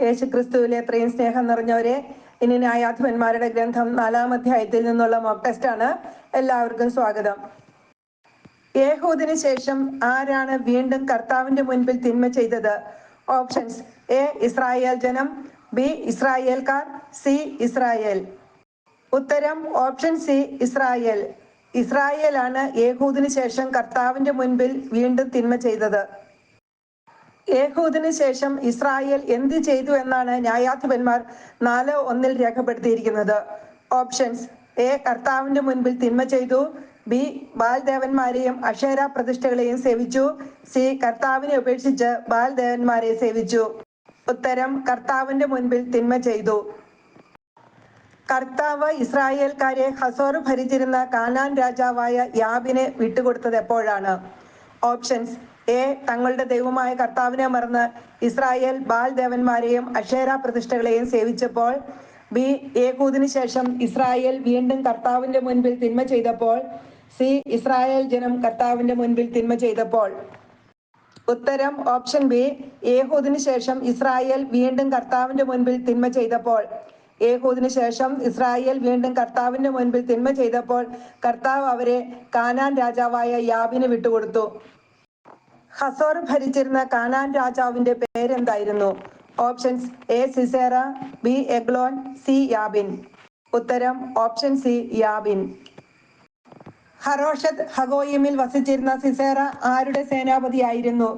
യേശുക്രിസ്തുവിലെ അത്രയും സ്നേഹം നിറഞ്ഞവരെ ഇനി ന്യായാധിപന്മാരുടെ ഗ്രന്ഥം നാലാം അധ്യായത്തിൽ നിന്നുള്ള മോക്ക് ടെസ്റ്റ് ആണ്. എല്ലാവർക്കും സ്വാഗതം. യേഹൂദിന് ശേഷം ആരാണ് വീണ്ടും കർത്താവിന്റെ മുൻപിൽ തിന്മ ചെയ്തത്? ഓപ്ഷൻസ് എ ഇസ്രായേൽ ജനം ബി ഇസ്രായേൽക്കാർ സി ഇസ്രായേൽ. ഉത്തരം ഓപ്ഷൻ സി ഇസ്രായേൽ. ഇസ്രായേലാണ് യേഹൂദിന് ശേഷം കർത്താവിന്റെ മുൻപിൽ വീണ്ടും തിന്മ ചെയ്തത്. യേഹൂദിന് ശേഷം ഇസ്രായേൽ എന്ത് ചെയ്തു എന്നാണ് ന്യായാധിപന്മാർ നാല് ഒന്നിൽ രേഖപ്പെടുത്തിയിരിക്കുന്നത്. ഓപ്ഷൻസ് എ കർത്താവിന്റെ മുൻപിൽ തിന്മ ചെയ്തു ബി ബാൽദേവന്മാരെയും അക്ഷര പ്രതിഷ്ഠകളെയും സേവിച്ചു സി കർത്താവിനെ ഉപേക്ഷിച്ച് ബാൽദേവന്മാരെ സേവിച്ചു. ഉത്തരം കർത്താവിന്റെ മുൻപിൽ തിന്മ ചെയ്തു. കർത്താവ് ഇസ്രായേൽക്കാരെ ഹസോർ ഭരിച്ചിരുന്ന കാനാൻ രാജാവായ യാബിനെ വിട്ടുകൊടുത്തത് എപ്പോഴാണ്? ഓപ്ഷൻസ് എ തങ്ങളുടെ ദൈവമായ കർത്താവിനെ മറന്ന് ഇസ്രായേൽ ബാൽ ദേവന്മാരെയും അക്ഷേര പ്രതിഷ്ഠകളെയും സേവിച്ചപ്പോൾ ബി ഏകൂദിന് ശേഷം ഇസ്രായേൽ വീണ്ടും കർത്താവിന്റെ മുൻപിൽ തിന്മ ചെയ്തപ്പോൾ സി ഇസ്രായേൽ ജനം കർത്താവിന്റെ മുൻപിൽ തിന്മ ചെയ്തപ്പോൾ. ഉത്തരം ഓപ്ഷൻ ബി ഏഹൂദിന് ശേഷം ഇസ്രായേൽ വീണ്ടും കർത്താവിന്റെ മുൻപിൽ തിന്മ ചെയ്തപ്പോൾ. ഏഹൂദിന് ശേഷം ഇസ്രായേൽ വീണ്ടും കർത്താവിന്റെ മുൻപിൽ തിന്മ ചെയ്തപ്പോൾ കർത്താവ് അവരെ കാനാൻ രാജാവായ യാബിന് വിട്ടുകൊടുത്തു. ഹസോർ ഭരിച്ചിരുന്ന കാനാൻ രാജാവിന്റെ പേരെന്തായിരുന്നു? Options A Sisera B Eglon C Jabin. ഉത്തരം ഓപ്ഷൻ സി യാബിൻ. ഹറോഷത്ത് ഹഗോയിമിൽ വസിച്ചിരുന്ന സിസേറ ആരുടെ സേനാപതിയായിരുന്നു?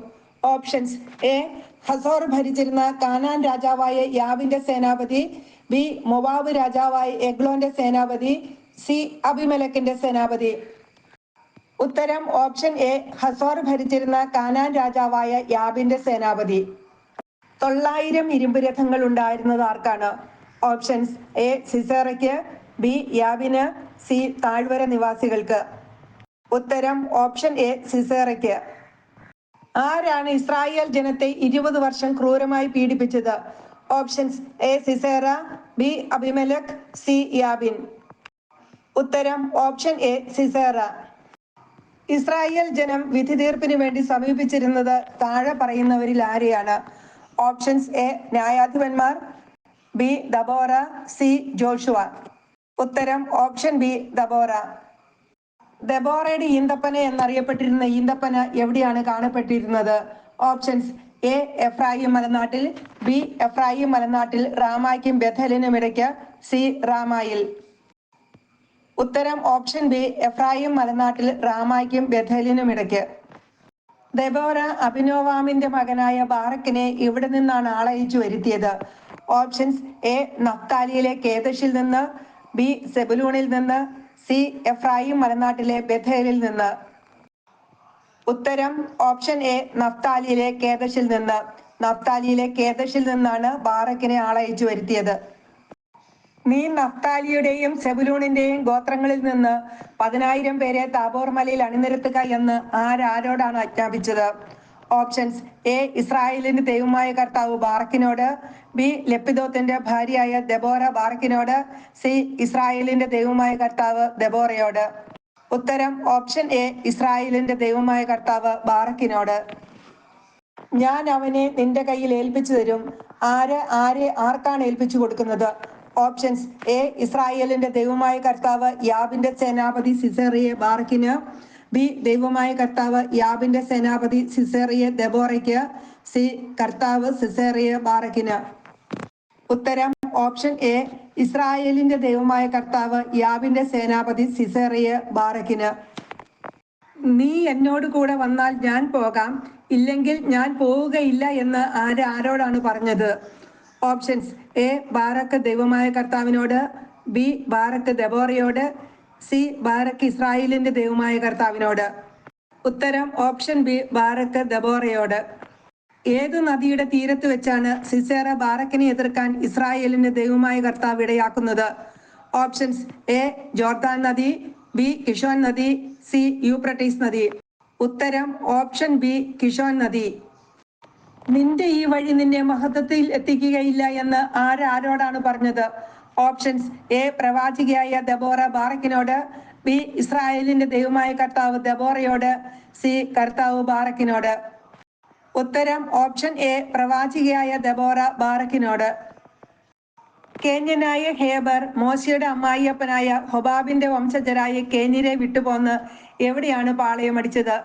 ഓപ്ഷൻസ് എ ഹസോർ ഭരിച്ചിരുന്ന കാനാൻ രാജാവായ യാവിന്റെ സേനാപതി ബി മൊവാബ് രാജാവായ എഗ്ലോന്റെ സേനാപതി സി അഭിമലക്കിന്റെ സേനാപതി. ഉത്തരം ഓപ്ഷൻ എ ഹസോർ ഭരിച്ചിരുന്ന കാനാൻ രാജാവായ യാബിന്റെ സേനാപതി. തൊള്ളായിരം ഇരുമ്പ് രഥങ്ങൾ ഉണ്ടായിരുന്നത് ആർക്കാണ്? ഓപ്ഷൻസ് എ സിസേറയ്ക്ക് ബി യാബിന് സി താഴ്വര നിവാസികൾക്ക്. ഉത്തരം ഓപ്ഷൻ എ സിസേറയ്ക്ക്. ആരാണ് ഇസ്രായേൽ ജനത്തെ ഇരുപത് വർഷം ക്രൂരമായി പീഡിപ്പിച്ചത്? Options A Sisera B Abimelech C Jabin. ഉത്തരം ഓപ്ഷൻ എ സിസേറ. ഇസ്രായേൽ ജനം വിധി തീർപ്പിന് വേണ്ടി സമീപിച്ചിരുന്നത് താഴെ പറയുന്നവരിൽ ആരെയാണ്? ഓപ്ഷൻസ് എ ന്യായാധിപന്മാർ. B Deborah. C Joshua. ഉത്തരം ഓപ്ഷൻ ബി ദബോറ. ദബോറയുടെ ഈന്തപ്പന എന്നറിയപ്പെട്ടിരുന്ന ഈന്തപ്പന എവിടെയാണ് കാണപ്പെട്ടിരുന്നത്? ഓപ്ഷൻസ് എ എഫ്രായിം മലനാട്ടിൽ. ബി എഫ്രായിം മലനാട്ടിൽ. റാമായ്ക്കും ബഥലിനും ഇടയ്ക്ക്. സി റാമായിൽ. ഉത്തരം ഓപ്ഷൻ ബി എഫ്രായിം മലനാട്ടിൽ റാമായ്ക്കും ബഥേലിനും ഇടയ്ക്ക്. ദബോറ അഭിനോവാമിന്റെ മകനായ ബാറക്കിനെ ഇവിടെ നിന്നാണ് ആളയച്ചു വരുത്തിയത്. ഓപ്ഷൻസ് എ നഫ്താലിയിലെ കേതഷിൽ നിന്ന് ബി സെബുലൂണിൽ നിന്ന് സി എഫ്രായിം മലനാട്ടിലെ ബഥേലിൽ നിന്ന്. ഉത്തരം ഓപ്ഷൻ എ നഫ്താലിയിലെ കേതഷിൽ നിന്ന്. നഫ്താലിയിലെ കേതഷിൽ നിന്നാണ് ബാറക്കിനെ ആളയച്ചു വരുത്തിയത്. നീ നഫ്താലിയുടെയും സെബുലൂണിന്റെയും ഗോത്രങ്ങളിൽ നിന്ന് പതിനായിരം പേരെ താബോർ മലയിൽ അണിനിരത്തുക എന്ന് ആരാരോടാണ് ആജ്ഞാപിച്ചത്? Options A. ഇസ്രായേലിന്റെ ദൈവമായ കർത്താവ് ബാറക്കിനോട് ബി. ലപ്പിദോത്തിന്റെ ഭാര്യയായ ദബോറ ബാറക്കിനോട് സി. ഇസ്രായേലിന്റെ ദൈവമായ കർത്താവ് ദബോറയോട്. ഉത്തരം ഓപ്ഷൻ എ. ഇസ്രായേലിന്റെ ദൈവമായ കർത്താവ് ബാറക്കിനോട്. ഞാൻ അവനെ നിന്റെ കയ്യിൽ ഏൽപ്പിച്ചു തരും. ആര് ആരെ ആർക്കാണ് ഏൽപ്പിച്ചു കൊടുക്കുന്നത്? ഓപ്ഷൻസ്. എ ഇസ്രായേലിന്റെ ദൈവമായ കർത്താവ് യാബിന്റെ സേനാപതി സിസേറിയെ ബാർക്കിന്. ബി ദൈവമായ കർത്താവ് യാബിന്റെ സേനാപതി സിസേറിയെ ദബോറയ്ക്ക്. സി കർത്താവ് സിസേറിയെ ബാറക്കിന്. ഉത്തരം ഓപ്ഷൻ എ ഇസ്രായേലിന്റെ ദൈവമായ കർത്താവ് യാബിന്റെ സേനാപതി സിസേറിയെ ബാറക്കിന്. നീ എന്നോട് കൂടെ വന്നാൽ ഞാൻ പോകാം. ഇല്ലെങ്കിൽ ഞാൻ പോവുകയില്ല എന്ന് ആര് ആരോടാണ് പറഞ്ഞത്? ഓപ്ഷൻസ്. എ ബാറക്ക് ദൈവമായ കർത്താവിനോട് ബി ബാറക്ക് ദബോറയോട് സി ബാറക്ക് ഇസ്രായേലിന്റെ ദൈവമായ കർത്താവിനോട്. ഉത്തരം ഓപ്ഷൻ ബി ബാറക്ക് ദബോറയോട്. ഏത് നദിയുടെ തീരത്ത് വെച്ചാണ് സിസേറ ബാറക്കിനെ എതിർക്കാൻ ഇസ്രായേലിന്റെ ദൈവമായ കർത്താവ് ഇടയാക്കുന്നത്? ഓപ്ഷൻസ് എ ജോർദാൻ നദി ബി കിഷോൻ നദി സി യൂപ്രട്ടീസ് നദി. ഉത്തരം ഓപ്ഷൻ ബി കിഷോൻ നദി. നിന്റെ ഈ വഴി നിന്നെ മഹത്വത്തിൽ എത്തിക്കുകയില്ല എന്ന് ആരാരോടാണ് പറഞ്ഞത്? ഓപ്ഷൻസ് എ പ്രവാചികയായ ദബോറ ബാറക്കിനോട് ബി ഇസ്രായേലിന്റെ ദൈവമായ കർത്താവ് ദബോറയോട് സി കർത്താവ് ബാറക്കിനോട്. ഉത്തരം ഓപ്ഷൻ എ പ്രവാചികയായ ദബോറ ബാറക്കിനോട്. കേന്യനായ ഹേബർ മോശയുടെ അമ്മായിയപ്പനായ ഹൊബാബിന്റെ വംശജരായ കേന്യരെ വിട്ടുപോന്ന് എവിടെയാണ് പാളയമടിച്ചത്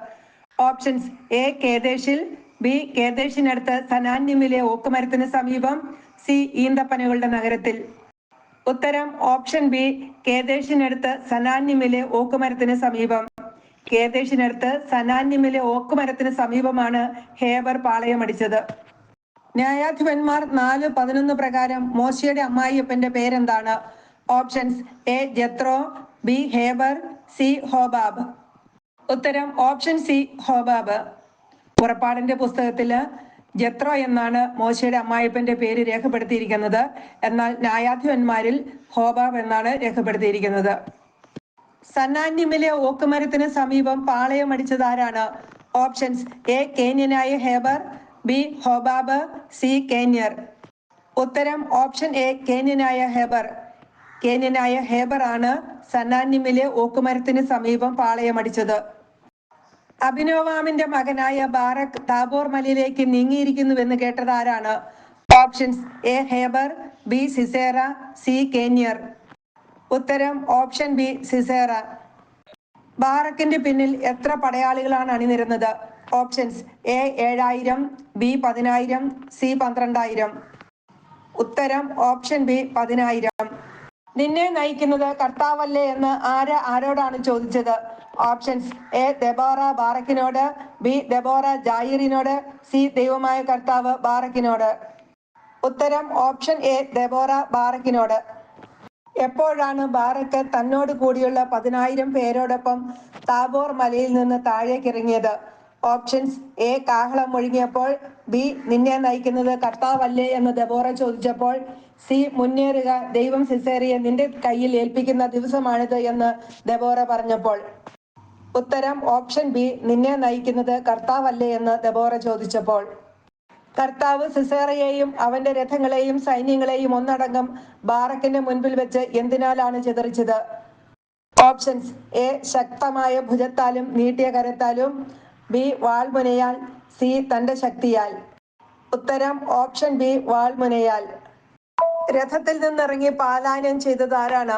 ഓപ്ഷൻസ് എ കേദേശിൽ ബി കേദേശിനടുത്ത് സനാന്യമിലെ ഓക്കുമരത്തിന് സമീപം സി ഈന്തപ്പനകളുടെ നഗരത്തിൽ. ഉത്തരം ഓപ്ഷൻ ബി കേദേശിനടുത്ത് സനാന്യമിലെ ഓക്കുമരത്തിന് സമീപം. കേദേശിനടുത്ത് സനാന്യമിലെ ഓക്കുമരത്തിന് സമീപമാണ് ഹേബർ പാളയമടിച്ചത് ന്യായാധിപന്മാർ നാല് പതിനൊന്ന് പ്രകാരം മോശയുടെ അമ്മായിയപ്പന്റെ പേരെന്താണ്? Options A Jethro B Heber C Hobab. ഉത്തരം ഓപ്ഷൻ സി ഹോബാബ്. പുറപ്പാടിന്റെ പുസ്തകത്തിൽ ജത്രോ എന്നാണ് മോശയുടെ അമ്മായിപ്പന്റെ പേര് രേഖപ്പെടുത്തിയിരിക്കുന്നത്. എന്നാൽ ന്യായാധിപന്മാരിൽ ഹോബാബ് എന്നാണ് രേഖപ്പെടുത്തിയിരിക്കുന്നത്. സന്നാന്യമിലെ ഓക്കുമരത്തിന് സമീപം പാളയം അടിച്ചതാരാണ്? ഓപ്ഷൻസ് എ കേന്യനായ ഹേബർ ബി ഹോബാബ് സി കേന്യർ. ഉത്തരം ഓപ്ഷൻ എ കേന്യനായ ഹേബർ. കേന്യനായ ഹേബർ ആണ് സന്നാന്യമിലെ ഓക്കുമരത്തിന് സമീപം പാളയമടിച്ചത് അഭിനോവാമിന്റെ മകനായ ബാറക് താബോർ മലയിലേക്ക് നീങ്ങിയിരിക്കുന്നുവെന്ന് കേട്ടത് ആരാണ് options A Heber B Sisera C കേന്യർ. ഉത്തരം ഓപ്ഷൻ ബി സിസേറ. ബാറക്കിന്റെ പിന്നിൽ എത്ര പടയാളികളാണ് അണിനിരുന്നത്? ഓപ്ഷൻസ് എ ഏഴായിരം ബി പതിനായിരം സി പന്ത്രണ്ടായിരം. ഉത്തരം ഓപ്ഷൻ ബി പതിനായിരം. നിന്നെ നയിക്കുന്നത് കർത്താവല്ലേ എന്ന് ആര് ആരോടാണ് ചോദിച്ചത്? ഓപ്ഷൻസ്. എ ദബോറ ബാറക്കിനോട് ബി ദബോറ ജായിറിനോട് സി ദൈവമായ കർത്താവ് ബാറക്കിനോട്. ഉത്തരം ഓപ്ഷൻ എ ദബോറ ബാറക്കിനോട്. എപ്പോഴാണ് ബാറക്ക് തന്നോട് കൂടിയുള്ള പതിനായിരം പേരോടൊപ്പം താബോർ മലയിൽ നിന്ന് താഴേക്ക് ഇറങ്ങിയത് ഓപ്ഷൻസ് എ കാഹളം മുഴുങ്ങിയപ്പോൾ ബി നിന്നെ നയിക്കുന്നത് കർത്താവല്ലേ എന്ന് ദബോറ ചോദിച്ചപ്പോൾ സി മുന്നേറുക ദൈവം സിസേറിയെ നിന്റെ കയ്യിൽ ഏൽപ്പിക്കുന്ന ദിവസമാണിത് എന്ന് ദബോറ പറഞ്ഞപ്പോൾ. ഉത്തരം ഓപ്ഷൻ ബി നിന്നെ നയിക്കുന്നത് കർത്താവല്ലേ എന്ന് ദബോറ ചോദിച്ചപ്പോൾ. കർത്താവ് സിസേറയെയും അവന്റെ രഥങ്ങളെയും സൈന്യങ്ങളെയും ഒന്നടങ്കം ബാറക്കിന്റെ മുൻപിൽ വെച്ച് എന്തിനാലാണ് ചിതറിച്ചത്? ഓപ്ഷൻസ് എ ശക്തമായ ഭുജത്താലും നീട്ടിയ കരത്താലും ബി വാൾമുനയാൽ സി തന്റെ ശക്തിയാൽ. ഉത്തരം ഓപ്ഷൻ ബി വാൾമുനയാൽ രഥത്തിൽ നിന്നിറങ്ങി പാലായനം ചെയ്തത് ആരാണ്?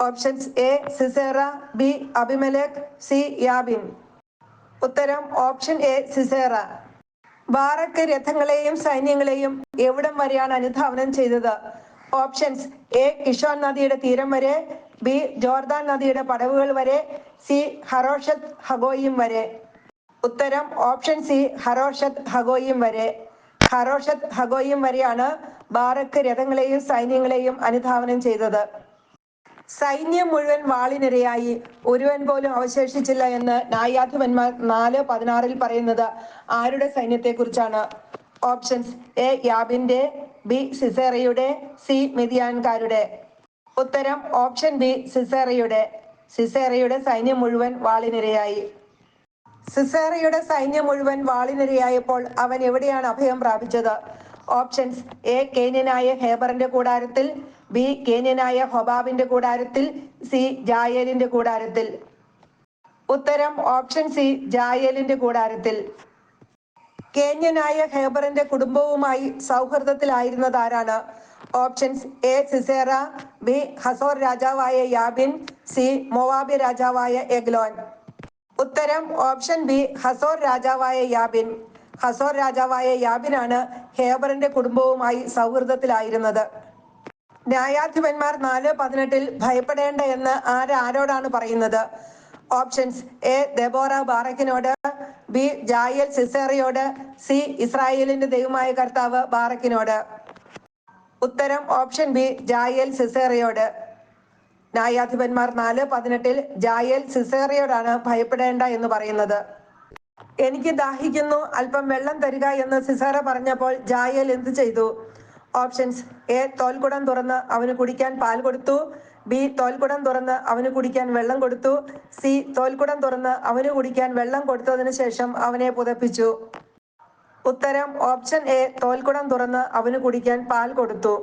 Options A Sisera B Abimelech C Jabin ഉത്തരം ഓപ്ഷൻ എ സിസേറ ബാറക്ക് രഥങ്ങളെയും സൈന്യങ്ങളെയും എവിടം വരെയാണ് അനുധാവനം ചെയ്തത്? ഓപ്ഷൻസ് എ കിഷോൻ നദിയുടെ തീരം വരെ ബി ജോർദാൻ നദിയുടെ പടവുകൾ വരെ സി ഹറോഷത്ത് ഹഗോയിം വരെ. ഉത്തരം ഓപ്ഷൻ സി ഹറോഷത്ത് ഹഗോയിം വരെ. ഹറോഷത്ത് ഹഗോയിം വരെയാണ് ബാറക്ക് രഥങ്ങളെയും സൈന്യങ്ങളെയും അനുധാവനം ചെയ്തത്. സൈന്യം മുഴുവൻ വാളിനിരയായി. ഒരുവൻ പോലും അവശേഷിച്ചില്ല എന്ന് ന്യായാധിപന്മാർ നാല് പതിനാറിൽ പറയുന്നത് ആരുടെ സൈന്യത്തെ കുറിച്ചാണ് ഓപ്ഷൻസ് എ യാബിന്റെ ബി സിസേറയുടെ സി മിതിയാൻകാരുടെ. ഉത്തരം ഓപ്ഷൻ ബി സിസേറയുടെ. സിസേറയുടെ സൈന്യം മുഴുവൻ വാളിനിരയായി. സിസേറയുടെ സൈന്യം മുഴുവൻ വാളിനിരയായപ്പോൾ അവൻ എവിടെയാണ് അഭയം പ്രാപിച്ചത്? ഓപ്ഷൻസ് എ കേന്യനായ ഹേബറിന്റെ കൂടാരത്തിൽ ബി കേന്യനായ ഹൊബാബിന്റെ കൂടാരത്തിൽ സി ജായേലിന്റെ കൂടാരത്തിൽ. ഉത്തരം ഓപ്ഷൻ സി ജായേലിന്റെ കൂടാരത്തിൽ. കേന്യനായ ഹേബറിന്റെ കുടുംബവുമായി സൗഹൃദത്തിലായിരുന്നത് ആരാണ് options A Sisera B Hazor രാജാവായ യാബിൻ സി മൊവാബി രാജാവായ എഗ്ലോൻ. ഉത്തരം ഓപ്ഷൻ ബി ഹസോർ രാജാവായ യാബിൻ. ഹസോർ രാജാവായ യാബിനാണ് ഹേബറിന്റെ കുടുംബവുമായി സൗഹൃദത്തിലായിരുന്നത്. ന്യായാധിപന്മാർ നാല് പതിനെട്ടിൽ ഭയപ്പെടേണ്ട എന്ന് ആര് ആരോടാണ് പറയുന്നത്? ഓപ്ഷൻസ് എ ദബോറ ബാറക്കിനോട് ബി ജായൽ സിസേറിയോട് സി ഇസ്രായേലിന്റെ ദൈവമായ കർത്താവ് ബാറക്കിനോട്. ഉത്തരം ഓപ്ഷൻ ബി ജായൽ സിസേറിയോട്. ന്യായാധിപന്മാർ നാല് പതിനെട്ടിൽ ജായൽ സിസേറിയോടാണ് ഭയപ്പെടേണ്ട എന്ന് പറയുന്നത്. എനിക്ക് ദാഹിക്കുന്നു അല്പം വെള്ളം തരിക എന്ന് സിസേറ പറഞ്ഞപ്പോൾ ജായൽ എന്ത് ചെയ്തു? ഓപ്ഷൻസ്. എ തോൽക്കുടം തുറന്ന് അവന് കുടിക്കാൻ പാൽ കൊടുത്തു. ബി തോൽക്കുടം തുറന്ന് അവന് കുടിക്കാൻ വെള്ളം കൊടുത്തു. സി തോൽക്കുടം തുറന്ന് അവന് കുടിക്കാൻ വെള്ളം കൊടുത്തതിന് ശേഷം അവനെ പുതപ്പിച്ചു. ഉത്തരം ഓപ്ഷൻ എ തോൽക്കുടം തുറന്ന് അവന് കുടിക്കാൻ പാൽ കൊടുത്തു.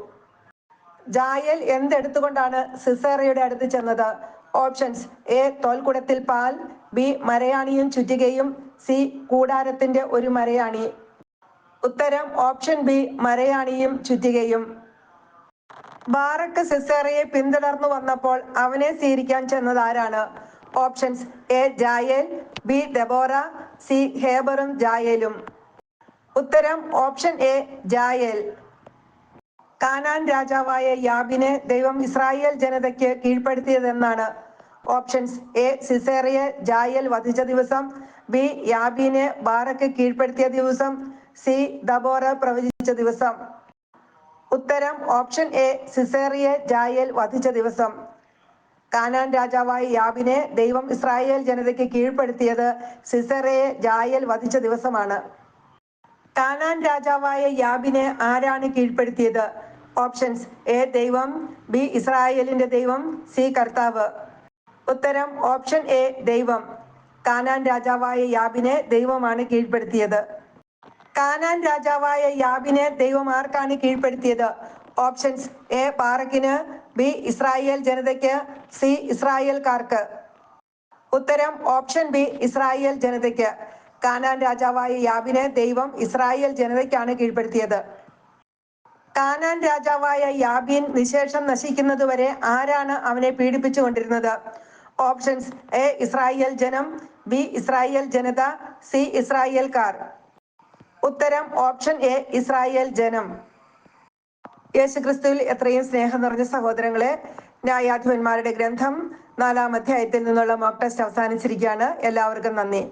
ജായൽ എന്തെടുത്തുകൊണ്ടാണ് സിസേറയുടെ അടുത്ത് ചെന്നത്? ഓപ്ഷൻസ് എ തോൽക്കുടത്തിൽ പാൽ ബി മരയാണിയും ചുറ്റികയും സി കൂടാരത്തിന്റെ ഒരു മരയാണി. ഉത്തരം ഓപ്ഷൻ ബി മരയാണിയും ചുറ്റികയും. ബാറക്ക് സിസേറയെ പിന്തുടർന്നു വന്നപ്പോൾ അവനെ സ്വീകരിക്കാൻ ചെന്നത് ആരാണ്? Options A Jael B Deborah C ഹേബറും ജായേലും. ഉത്തരം ഓപ്ഷൻ എ ജായേൽ. കാനാൻ രാജാവായ യാബിനെ ദൈവം ഇസ്രായേൽ ജനതയ്ക്ക് കീഴ്പ്പെടുത്തിയതെന്നാണ്. ഓപ്ഷൻസ് എ സിസേറിയെ ജായൽ വധിച്ച ദിവസം ബി യാബിനെ ബാറക്ക് കീഴ്പ്പെടുത്തിയ ദിവസം സി ദബോറ പ്രവചിച്ച ദിവസം. ഉത്തരം ഓപ്ഷൻ എ സിസേറിയെ ജായൽ വധിച്ച ദിവസം. കാനാൻ രാജാവായ യാബിനെ ദൈവം ഇസ്രായേൽ ജനതയ്ക്ക് കീഴ്പ്പെടുത്തിയത് സിസറയെ ജായൽ വധിച്ച ദിവസമാണ്. കാനാൻ രാജാവായ യാബിനെ ആരാണ് കീഴ്പ്പെടുത്തിയത്? ഓപ്ഷൻസ് എ ദൈവം ബി ഇസ്രായേലിന്റെ ദൈവം സി കർത്താവ്. ഉത്തരം ഓപ്ഷൻ എ ദൈവം. കാനാൻ രാജാവായ യാബിനെ ദൈവമാണ് കീഴ്പ്പെടുത്തിയത്. കാനാൻ രാജാവായ യാബിനെ ദൈവം ആർക്കാണ് കീഴ്പ്പെടുത്തിയത്? ഓപ്ഷൻസ് എ പാറക്കിന് ബി ഇസ്രായേൽ ജനതയ്ക്ക് സി ഇസ്രായേൽക്കാർക്ക്. ഉത്തരം ഓപ്ഷൻ ബി ഇസ്രായേൽ ജനതയ്ക്ക്. കാനാൻ രാജാവായ യാബിനെ ദൈവം ഇസ്രായേൽ ജനതയ്ക്കാണ് കീഴ്പ്പെടുത്തിയത്. കാനാൻ രാജാവായ യാബിൻ നിശേഷം നശിക്കുന്നതുവരെ ആരാണ് അവനെ പീഡിപ്പിച്ചുകൊണ്ടിരുന്നത്? ഓപ്ഷൻസ് എ ഇസ്രായേൽ ജനം ബി ഇസ്രായേൽ ജനത സി ഇസ്രായേൽക്കാർ. ഉത്തരം ഓപ്ഷൻ എ ഇസ്രായേൽ ജനം. യേശുക്രിസ്തുവിൽ എത്രയും സ്നേഹം നിറഞ്ഞ സഹോദരങ്ങളെ ന്യായാധിപന്മാരുടെ ഗ്രന്ഥം നാലാം അധ്യായത്തിൽ നിന്നുള്ള മോക്ക് ടെസ്റ്റ് അവസാനിച്ചിരിക്കുകയാണ്. എല്ലാവർക്കും നന്ദി.